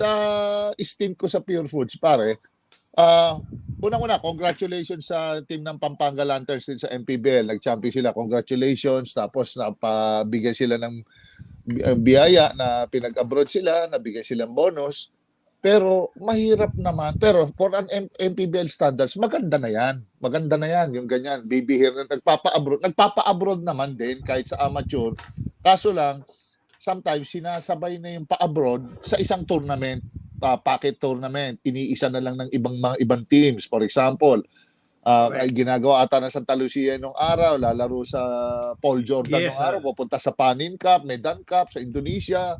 sa stint ko sa Pure Foods, pare, ah unang-una, congratulations sa team ng Pampanga Lanterns din sa MPBL. Nag-champion sila. Congratulations. Tapos napabigyan sila ng bi- uh, biyaya na pinag-abroad sila, nabigyan silang bonus. Pero mahirap naman. Pero for an M- MPBL standards, maganda na yan. Maganda na yan, yung ganyan. Bibihir na nagpapa-abroad. Nagpapa-abroad naman din kahit sa amateur. Kaso lang, sometimes sinasabay na yung pa-abroad sa isang tournament, uh, pocket tournament. Iniisa na lang ng ibang mga ibang teams. For example, uh, Correct. ginagawa ata ng Santa Lucia nung araw, lalaro sa Paul Jordan Yes, nung araw, pupunta sa Panin Cup, Medan Cup sa Indonesia,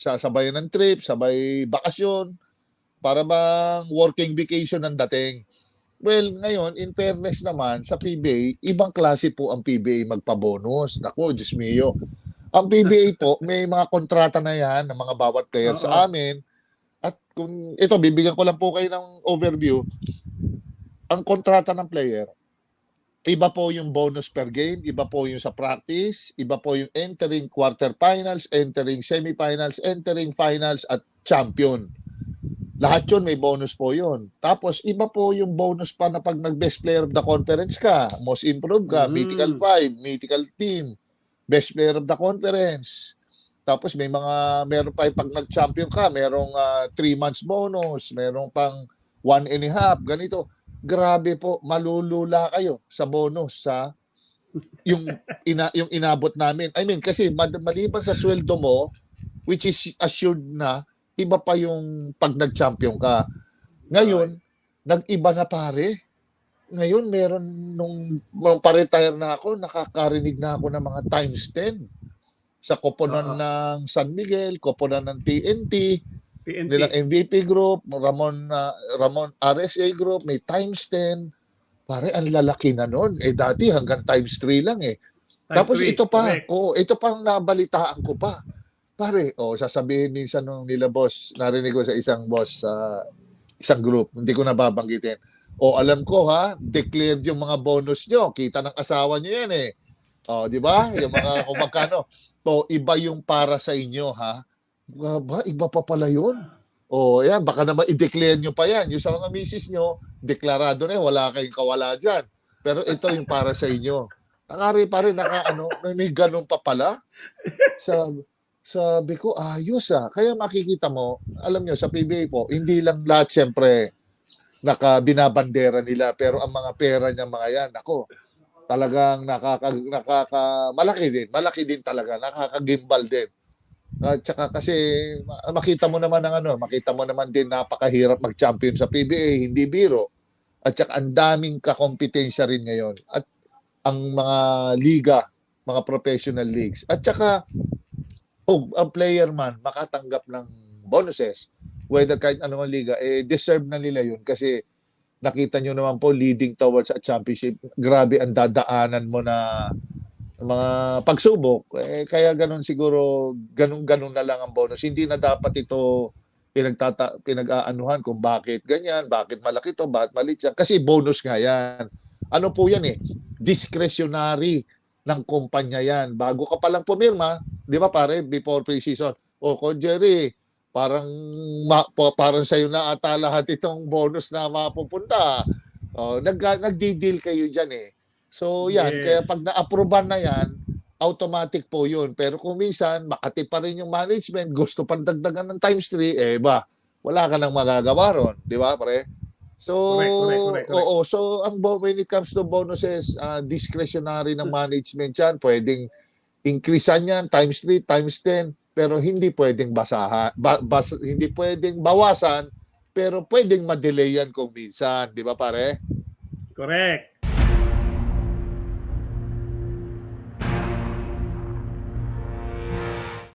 sa sabayan ng trip, sabay bakasyon, para bang working vacation ang dating. Well, ngayon, in fairness naman, sa PBA, ibang klase po ang PBA magpabonus. Naku, Diyos mio. Ang PBA po, may mga kontrata na yan ng mga bawat player Oo. sa amin. At kung ito, bibigyan ko lang po kayo ng overview. Ang kontrata ng player, iba po yung bonus per game, iba po yung sa practice, iba po yung entering quarterfinals, entering semifinals, entering finals at champion. Lahat yun may bonus po yun. Tapos iba po yung bonus pa na pag nag-best player of the conference ka, most improved ka, Mm. mythical 5, mythical team, best player of the conference. Tapos may mga, meron pa pag nag-champion ka, merong 3 months bonus, merong pang one and a half, ganito. Grabe po, malulula kayo sa bonus sa yung ina yung inabot namin. I mean kasi maliban sa sweldo mo which is assured na iba pa yung pag nag-champion ka. Ngayon, nag-iba na pare. Ngayon meron nung, nung pa-retire na ako, nakakarinig na ako ng mga times 10 sa koponan Oo. ng San Miguel, koponan ng TNT, PNP. nilang MVP group, Ramon uh, Ramon RSA group, may times 10. Pare, ang lalaki na nun. Eh dati hanggang times 3 lang eh. Time Tapos three, ito pa, correct. oo, ito pang nabalitaan ko pa. Pare, oh, sasabihin minsan nung nila boss, narinig ko sa isang boss sa isang group, hindi ko nababanggitin. O alam ko ha, declared yung mga bonus nyo, kita ng asawa nyo yan eh. O, di ba? Yung mga kung magkano. Iba yung para sa inyo ha. Ba, ba, iba pa pala yun. O, yan, baka naman i-declare nyo pa yan. Yung sa mga misis nyo, deklarado na yan, wala kayong kawala dyan. Pero ito yung para sa inyo. Nakari pa rin, naka, ano, may ganun pa pala. Sabi, sabi ko, ayos ah. Kaya makikita mo, alam nyo, sa PBA po, hindi lang lahat siyempre naka binabandera nila, pero ang mga pera niya mga yan, ako, talagang nakaka, nakaka, malaki din, malaki din talaga, nakakagimbal din. At saka kasi ma- makita mo naman ang ano, makita mo naman din napakahirap mag-champion sa PBA, hindi biro. At saka ang daming kakompetensya rin ngayon. At ang mga liga, mga professional leagues. At saka oh, ang player man makatanggap ng bonuses, whether kahit anong liga, eh deserve na nila yun kasi nakita nyo naman po leading towards a championship. Grabe ang dadaanan mo na mga pagsubok. Eh, kaya ganun siguro, ganun-ganun na lang ang bonus. Hindi na dapat ito pinagtata pinag-aanuhan kung bakit ganyan, bakit malaki to, bakit maliit yan. Kasi bonus nga yan. Ano po yan eh? Discretionary ng kumpanya yan. Bago ka palang pumirma, di ba pare, before pre-season, o ko Jerry, parang ma, pa- parang sa'yo na ata lahat itong bonus na mapupunta. Oh, nag, nagdi-deal kayo dyan eh. So yan, Yes. kaya pag na-approvean na yan, automatic po yun. Pero kung minsan, makati pa rin yung management, gusto pang dagdagan ng times 3, eh ba, wala ka nang magagawa ron. Di ba, pare? So, Correct, correct, correct, correct. oo. So, ang when it comes to bonuses, ah, discretionary ng management yan. Pwedeng increasean yan, times 3, times 10, pero hindi pwedeng basahan, ba, bas, hindi pwedeng bawasan, pero pwedeng madelay yan kung minsan. Di ba, pare? Correct.